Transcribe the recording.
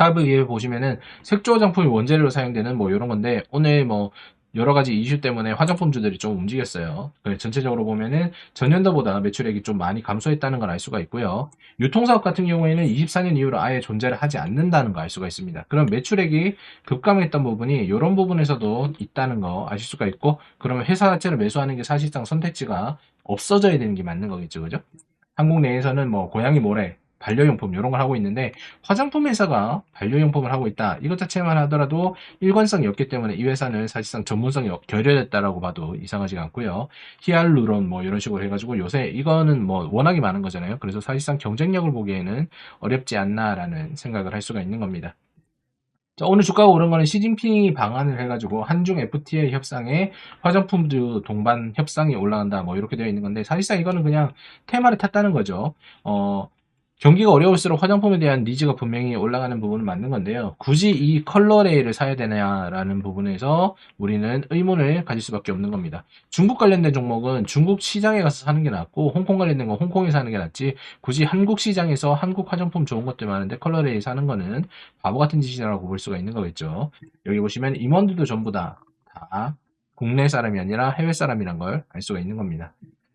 샵에 보시면은 색조 화장품이 원재료로 사용되는 뭐 이런 건데 오늘 뭐 여러 가지 이슈 때문에 화장품주들이 좀 움직였어요. 전체적으로 보면은 전년도보다 매출액이 좀 많이 감소했다는 걸 알 수가 있고요. 유통사업 같은 경우에는 24년 이후로 아예 존재를 하지 않는다는 거알 수가 있습니다. 그럼 매출액이 급감했던 부분이 이런 부분에서도 있다는 거 아실 수가 있고 그러면 회사 자체를 매수하는 게 사실상 선택지가 없어져야 되는 게 맞는 거겠죠. 그죠? 한국 내에서는 뭐 고양이 모래, 반려용품 이런 걸 하고 있는데 화장품 회사가 반려용품을 하고 있다. 이것 자체만 하더라도 일관성이 없기 때문에 이 회사는 사실상 전문성이 없- 결여됐다라고 봐도 이상하지가 않고요. 히알루론 뭐 이런 식으로 해가지고 요새 이거는 뭐 워낙에 많은 거잖아요. 그래서 사실상 경쟁력을 보기에는 어렵지 않나라는 생각을 할 수가 있는 겁니다. 자, 오늘 주가가 오른 거는 시진핑이 방한을 해가지고 한중 FTA 협상에 화장품주 동반 협상이 올라간다 뭐 이렇게 되어 있는 건데 사실상 이거는 그냥 테마를 탔다는 거죠. 어, 경기가 어려울수록 화장품에 대한 니즈가 분명히 올라가는 부분은 맞는 건데요. 굳이 이 컬러레이를 사야 되냐라는 부분에서 우리는 의문을 가질 수밖에 없는 겁니다. 중국 관련된 종목은 중국 시장에 가서 사는 게 낫고 홍콩 관련된 건 홍콩에 사는 게 낫지 굳이 한국 시장에서 한국 화장품 좋은 것들 많은데 컬러레이 사는 거는 바보 같은 짓이라고 볼 수가 있는 거겠죠. 여기 보시면 임원들도 전부 다, 다 국내 사람이 아니라 해외 사람이란 걸 알 수가 있는 겁니다.